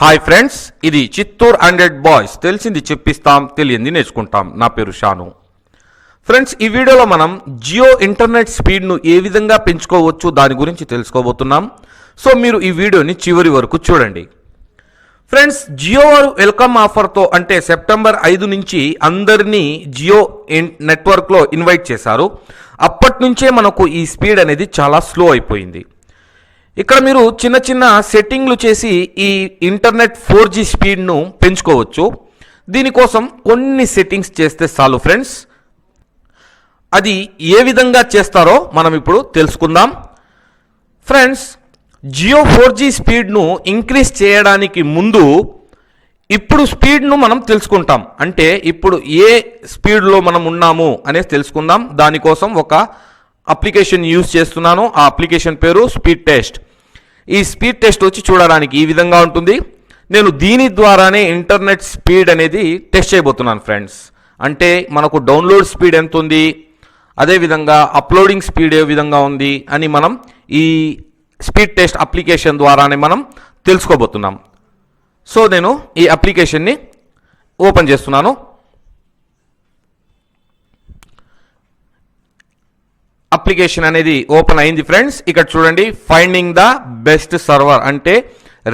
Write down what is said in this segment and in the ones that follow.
Hi friends ఇది Chittoor hundred boys. తెలిసింది చెప్పిస్తాం తెలియంది నేర్చుకుంటాం. నా పేరు షాను. ఫ్రెండ్స్ ఈ వీడియోలో మనం జియో ఇంటర్నెట్ స్పీడ్ను ఏ విధంగా పెంచుకోవచ్చు దాని గురించి తెలుసుకోబోతున్నాం. సో మీరు ఈ వీడియోని చివరి వరకు చూడండి. ఫ్రెండ్స్ జియో వారు వెల్కమ్ ఆఫర్తో అంటే సెప్టెంబర్ ఐదు నుంచి అందరినీ జియో నెట్వర్క్లో ఇన్వైట్ చేశారు. అప్పటి నుంచే మనకు ఈ స్పీడ్ అనేది చాలా స్లో అయిపోయింది. ఇక్కడ మీరు చిన్న చిన్న సెట్టింగ్లు చేసి ఈ ఇంటర్నెట్ ఫోర్ జీ స్పీడ్ను పెంచుకోవచ్చు. దీనికోసం కొన్ని సెట్టింగ్స్ చేస్తే చాలు ఫ్రెండ్స్. అది ఏ విధంగా చేస్తారో మనం ఇప్పుడు తెలుసుకుందాం. ఫ్రెండ్స్ జియో ఫోర్ జీ స్పీడ్ను ఇంక్రీజ్ చేయడానికి ముందు ఇప్పుడు స్పీడ్ను మనం తెలుసుకుంటాం. అంటే ఇప్పుడు ఏ స్పీడ్లో మనం ఉన్నాము అనేది తెలుసుకుందాం. దానికోసం ఒక అప్లికేషన్ యూజ్ చేస్తున్నాను. ఆ అప్లికేషన్ పేరు స్పీడ్ టెస్ట్. ఈ స్పీడ్ టెస్ట్ వచ్చి చూడడానికి ఈ విధంగా ఉంటుంది. నేను దీని ద్వారానే ఇంటర్నెట్ స్పీడ్ అనేది టెస్ట్ చేయబోతున్నాను ఫ్రెండ్స్. అంటే మనకు డౌన్లోడ్ స్పీడ్ ఎంత ఉంది అదేవిధంగా అప్లోడింగ్ స్పీడ్ ఏ విధంగా ఉంది అని మనం ఈ స్పీడ్ టెస్ట్ అప్లికేషన్ ద్వారానే మనం తెలుసుకోబోతున్నాం. సో నేను ఈ అప్లికేషన్ని ఓపెన్ చేస్తున్నాను. అప్లికేషన్ అనేది ఓపెన్ అయింది ఫ్రెండ్స్. ఇక్కడ చూడండి ఫైండింగ్ ద బెస్ట్ సర్వర్ అంటే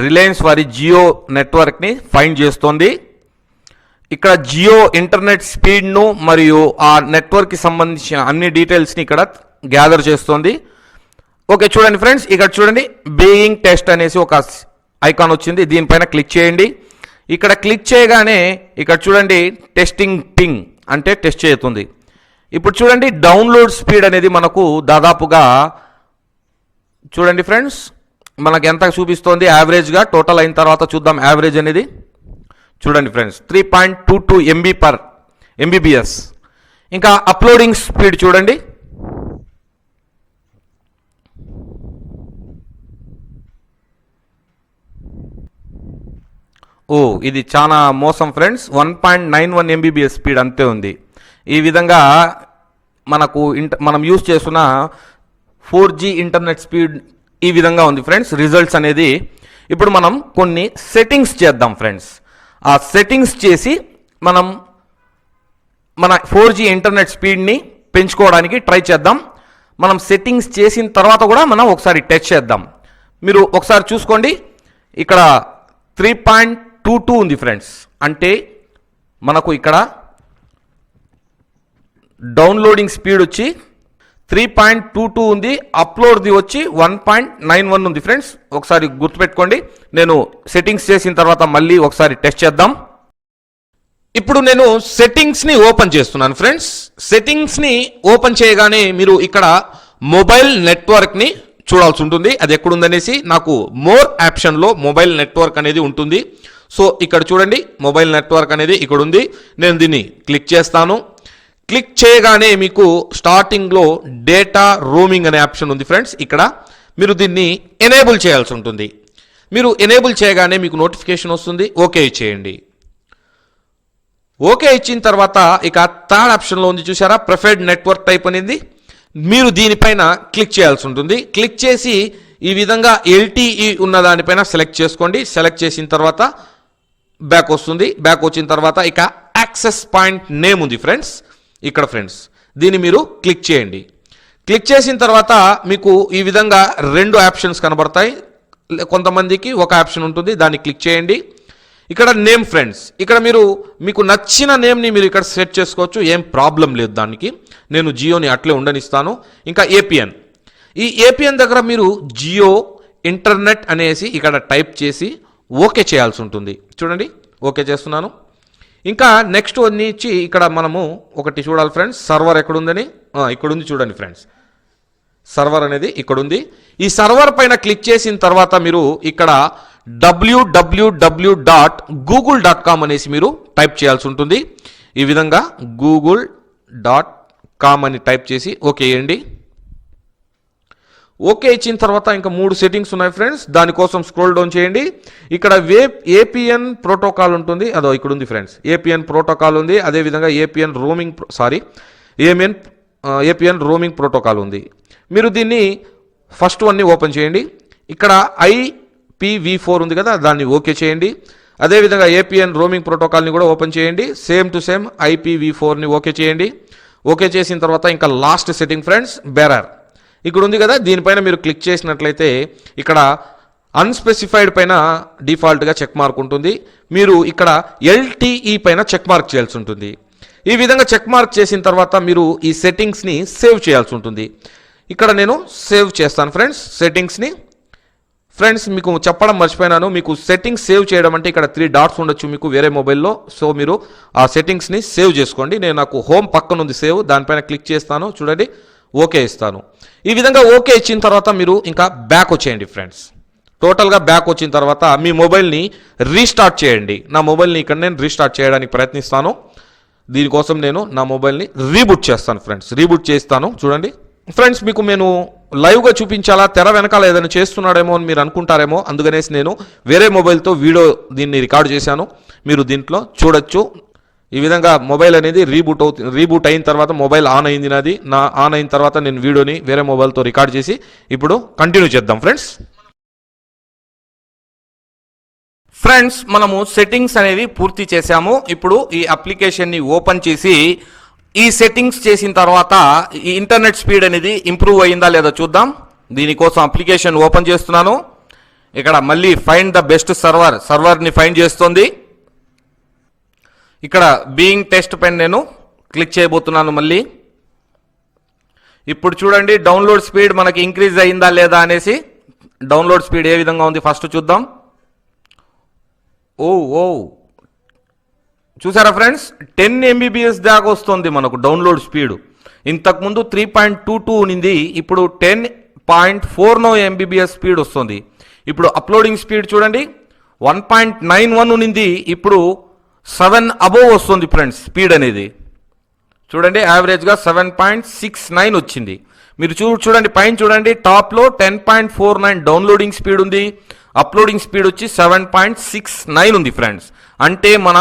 రిలయన్స్ వారి జియో నెట్వర్క్ని ఫైండ్ చేస్తోంది. ఇక్కడ జియో ఇంటర్నెట్ స్పీడ్ను మరియు ఆ నెట్వర్క్కి సంబంధించిన అన్ని డీటెయిల్స్ని ఇక్కడ గ్యాదర్ చేస్తోంది. ఓకే చూడండి ఫ్రెండ్స్. ఇక్కడ చూడండి బీయింగ్ టెస్ట్ అనేసి ఒక ఐకాన్ వచ్చింది. దీనిపైన క్లిక్ చేయండి. ఇక్కడ క్లిక్ చేయగానే ఇక్కడ చూడండి టెస్టింగ్ పింగ్ అంటే టెస్ట్ చేస్తుంది. ఇప్పుడు చూడండి డౌన్లోడ్ స్పీడ్ అనేది మనకు దాదాపుగా చూడండి ఫ్రెండ్స్ మనకు ఎంత చూపిస్తోంది? యావరేజ్గా టోటల్ అయిన తర్వాత చూద్దాం యావరేజ్ అనేది. చూడండి friends three point two two MB per Mbps ఇంకా అప్లోడింగ్ స్పీడ్ చూడండి. ఓ ఇది చాలా మోసం friends one point nine one Mbps speed అంతే ఉంది. ఈ విధంగా మనకు ఇంట మనం యూస్ చేస్తున్న ఫోర్ జీ ఇంటర్నెట్ స్పీడ్ ఈ విధంగా ఉంది ఫ్రెండ్స్. రిజల్ట్స్ అనేది ఇప్పుడు మనం కొన్ని సెట్టింగ్స్ చేద్దాం ఫ్రెండ్స్. ఆ సెట్టింగ్స్ చేసి మనం మన ఫోర్ జీ ఇంటర్నెట్ స్పీడ్ని పెంచుకోవడానికి ట్రై చేద్దాం. మనం సెట్టింగ్స్ చేసిన తర్వాత కూడా మనం ఒకసారి టెస్ట్ చేద్దాం. మీరు ఒకసారి చూసుకోండి. ఇక్కడ త్రీ పాయింట్ టూ టూ ఉంది ఫ్రెండ్స్. అంటే మనకు ఇక్కడ డౌన్లోడింగ్ స్పీడ్ వచ్చి త్రీ పాయింట్ టూ టూ ఉంది. అప్లోడ్ది వచ్చి వన్ పాయింట్ నైన్ వన్ ఉంది ఫ్రెండ్స్. ఒకసారి గుర్తుపెట్టుకోండి. నేను సెట్టింగ్స్ చేసిన తర్వాత మళ్ళీ ఒకసారి టెస్ట్ చేద్దాం. ఇప్పుడు నేను సెట్టింగ్స్ని ఓపెన్ చేస్తున్నాను ఫ్రెండ్స్. సెట్టింగ్స్ని ఓపెన్ చేయగానే మీరు ఇక్కడ మొబైల్ నెట్వర్క్ని చూడాల్సి ఉంటుంది. అది ఎక్కడుందనేసి నాకు మోర్ ఆప్షన్లో మొబైల్ నెట్వర్క్ అనేది ఉంటుంది. సో ఇక్కడ చూడండి. మొబైల్ నెట్వర్క్ అనేది ఇక్కడ ఉంది నేను దీన్ని క్లిక్ చేస్తాను. క్లిక్ చేయగానే మీకు స్టార్టింగ్లో డేటా రోమింగ్ అనే ఆప్షన్ ఉంది ఫ్రెండ్స్. ఇక్కడ మీరు దీన్ని ఎనేబుల్ చేయాల్సి ఉంటుంది. మీరు ఎనేబుల్ చేయగానే మీకు నోటిఫికేషన్ వస్తుంది. ఓకే చేయండి ఓకే ఇచ్చిన తర్వాత ఇక థర్డ్ ఆప్షన్లో ఉంది చూసారా ప్రిఫర్డ్ నెట్వర్క్ టైప్ అనేది. మీరు దీనిపైన క్లిక్ చేయాల్సి ఉంటుంది. క్లిక్ చేసి ఈ విధంగా ఎల్టీఈ ఉన్న దానిపైన సెలెక్ట్ చేసుకోండి. సెలెక్ట్ చేసిన తర్వాత బ్యాక్ వస్తుంది. బ్యాక్ వచ్చిన తర్వాత ఇక యాక్సెస్ పాయింట్ నేమ్ ఉంది ఫ్రెండ్స్. ఇక్కడ ఫ్రెండ్స్ దీన్ని మీరు క్లిక్ చేయండి. క్లిక్ చేసిన తర్వాత మీకు ఈ విధంగా రెండు ఆప్షన్స్ కనబడతాయి. కొంతమందికి ఒక ఆప్షన్ ఉంటుంది దాన్ని క్లిక్ చేయండి. ఇక్కడ నేమ్ ఫ్రెండ్స్ ఇక్కడ మీరు మీకు నచ్చిన నేమ్ని మీరు ఇక్కడ సెట్ చేసుకోవచ్చు ఏం ప్రాబ్లం లేదు దానికి. నేను జియోని అట్లే ఉండనిస్తాను. ఇంకా ఏపీఎన్. ఈ ఏపీఎన్ దగ్గర మీరు జియో ఇంటర్నెట్ అనేసి ఇక్కడ టైప్ చేసి ఓకే చేయాల్సి ఉంటుంది. చూడండి ఓకే చేస్తున్నాను. ఇంకా నెక్స్ట్ వచ్చి ఇక్కడ మనము ఒకటి చూడాలి ఫ్రెండ్స్ సర్వర్ ఎక్కడుందని? ఇక్కడుంది ఇక్కడ ఉంది చూడండి ఫ్రెండ్స్ సర్వర్ అనేది ఇక్కడ ఉంది ఈ సర్వర్ పైన క్లిక్ చేసిన తర్వాత మీరు ఇక్కడ WWW dot Google dot com అనేసి మీరు టైప్ చేయాల్సి ఉంటుంది. ఈ విధంగా గూగుల్ డాట్ కామ్ అని టైప్ చేసి ఓకే చేయండి. ఓకే ఇచ్చిన తర్వాత ఇంకా మూడు సెట్టింగ్స్ ఉన్నాయి ఫ్రెండ్స్ దానికోసం స్క్రోల్ డౌన్ చేయండి. ఇక్కడ వే ఏపీఎన్ ప్రోటోకాల్ ఉంటుంది. అదో ఇక్కడ ఉంది ఫ్రెండ్స్ ఏపీఎన్ ప్రోటోకాల్ ఉంది. అదేవిధంగా APN roaming sorry ఏమిఎన్ APN roaming protocol ఉంది. మీరు దీన్ని ఫస్ట్ వన్ని ఓపెన్ చేయండి. ఇక్కడ ఐపీవీ ఫోర్ ఉంది కదా దాన్ని ఓకే చేయండి. అదేవిధంగా ఏపీఎన్ రోమింగ్ ప్రోటోకాల్ని కూడా ఓపెన్ చేయండి. సేమ్ టు సేమ్ ఐపీవీ ఫోర్ని ఓకే చేయండి. ఓకే చేసిన తర్వాత ఇంకా లాస్ట్ సెట్టింగ్ ఫ్రెండ్స్ బెరర్ ఇక్కడ ఉంది కదా దీనిపైన మీరు క్లిక్ చేసినట్లయితే ఇక్కడ అన్స్పెసిఫైడ్ పైన డిఫాల్ట్గా చెక్ మార్క్ ఉంటుంది. మీరు ఇక్కడ ఎల్టీఈ పైన చెక్ మార్క్ చేయాల్సి ఉంటుంది. ఈ విధంగా చెక్ మార్క్ చేసిన తర్వాత మీరు ఈ సెట్టింగ్స్ని సేవ్ చేయాల్సి ఉంటుంది. ఇక్కడ నేను సేవ్ చేస్తాను ఫ్రెండ్స్ సెట్టింగ్స్ని. ఫ్రెండ్స్ మీకు చెప్పడం మర్చిపోయినాను. మీకు సెట్టింగ్స్ సేవ్ చేయడం అంటే ఇక్కడ త్రీ డాట్స్ ఉండొచ్చు మీకు వేరే మొబైల్లో. సో మీరు ఆ సెట్టింగ్స్ని సేవ్ చేసుకోండి. నేను నాకు హోమ్ పక్కన ఉంది సేవ్. దానిపైన క్లిక్ చేస్తాను. చూడండి. ఓకే ఇస్తాను. ఈ విధంగా ఓకే ఇచ్చిన తర్వాత మీరు ఇంకా బ్యాక్ వచ్చేయండి ఫ్రెండ్స్ టోటల్గా బ్యాక్ వచ్చిన తర్వాత మీ మొబైల్ని రీస్టార్ట్ చేయండి. నా మొబైల్ని ఇక్కడ నేను రీస్టార్ట్ చేయడానికి ప్రయత్నిస్తాను. దీనికోసం నేను నా మొబైల్ని రీబూట్ చేస్తాను ఫ్రెండ్స్ రీబూట్ చేస్తాను. చూడండి. ఫ్రెండ్స్ మీకు నేను లైవ్గా చూపించాలా? తెర వెనకాల ఏదైనా చేస్తున్నాడేమో అని మీరు అనుకుంటారేమో. అందుకనేసి నేను వేరే మొబైల్తో వీడియో దీన్ని రికార్డ్ చేశాను. మీరు దీంట్లో చూడొచ్చు. ఈ విధంగా మొబైల్ అనేది రీబూట్ అవుతుంది రీబూట్ అయిన తర్వాత మొబైల్ ఆన్ అయింది నాది. నా ఆన్ అయిన తర్వాత నేను వీడియోని వేరే మొబైల్తో రికార్డ్ చేసి ఇప్పుడు కంటిన్యూ చేద్దాం ఫ్రెండ్స్ ఫ్రెండ్స్ మనము సెట్టింగ్స్ అనేవి పూర్తి చేశాము. ఇప్పుడు ఈ అప్లికేషన్ని ఓపెన్ చేసి ఈ సెట్టింగ్స్ చేసిన తర్వాత ఈ ఇంటర్నెట్ స్పీడ్ అనేది ఇంప్రూవ్ అయిందా లేదా చూద్దాం. దీనికోసం అప్లికేషన్ ఓపెన్ చేస్తున్నాను. ఇక్కడ మళ్ళీ ఫైండ్ ద బెస్ట్ సర్వర్ సర్వర్ని ఫైండ్ చేస్తుంది. ఇక్కడ బీయింగ్ టెస్ట్ పైన నేను క్లిక్ చేయబోతున్నాను మళ్ళీ. ఇప్పుడు చూడండి డౌన్లోడ్ స్పీడ్ మనకి ఇంక్రీజ్ అయిందా లేదా అనేసి డౌన్లోడ్ స్పీడ్ ఏ విధంగా ఉంది ఫస్ట్ చూద్దాం. ఓ ఓ. చూసారా ఫ్రెండ్స్ టెన్ ఎంబీబీఎస్ దాకా వస్తుంది మనకు డౌన్లోడ్ స్పీడ్ ఇంతకుముందు త్రీ పాయింట్ టూ టూ ఉన్నింది ఇప్పుడు ten point four no Mbps speed వస్తుంది. ఇప్పుడు అప్లోడింగ్ స్పీడ్ చూడండి వన్ పాయింట్ నైన్ వన్ ఉన్నింది ఇప్పుడు సెవెన్ అబోవ్ వస్తుంది ఫ్రెండ్స్ స్పీడ్ అనేది. చూడండి యావరేజ్గా సెవెన్ పాయింట్ సిక్స్ నైన్ వచ్చింది. మీరు చూ చూడండి పైన చూడండి టాప్లో ten point four nine downloading speed ఉంది. అప్లోడింగ్ స్పీడ్ వచ్చి సెవెన్ పాయింట్ సిక్స్ నైన్ ఉంది ఫ్రెండ్స్. అంటే మన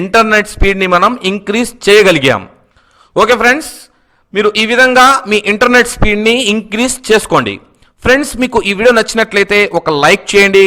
ఇంటర్నెట్ స్పీడ్ని మనం ఇంక్రీజ్ చేయగలిగాం. ఓకే ఫ్రెండ్స్ మీరు ఈ విధంగా మీ ఇంటర్నెట్ స్పీడ్ని ఇంక్రీజ్ చేసుకోండి. ఫ్రెండ్స్ మీకు ఈ వీడియో నచ్చినట్లయితే ఒక లైక్ చేయండి.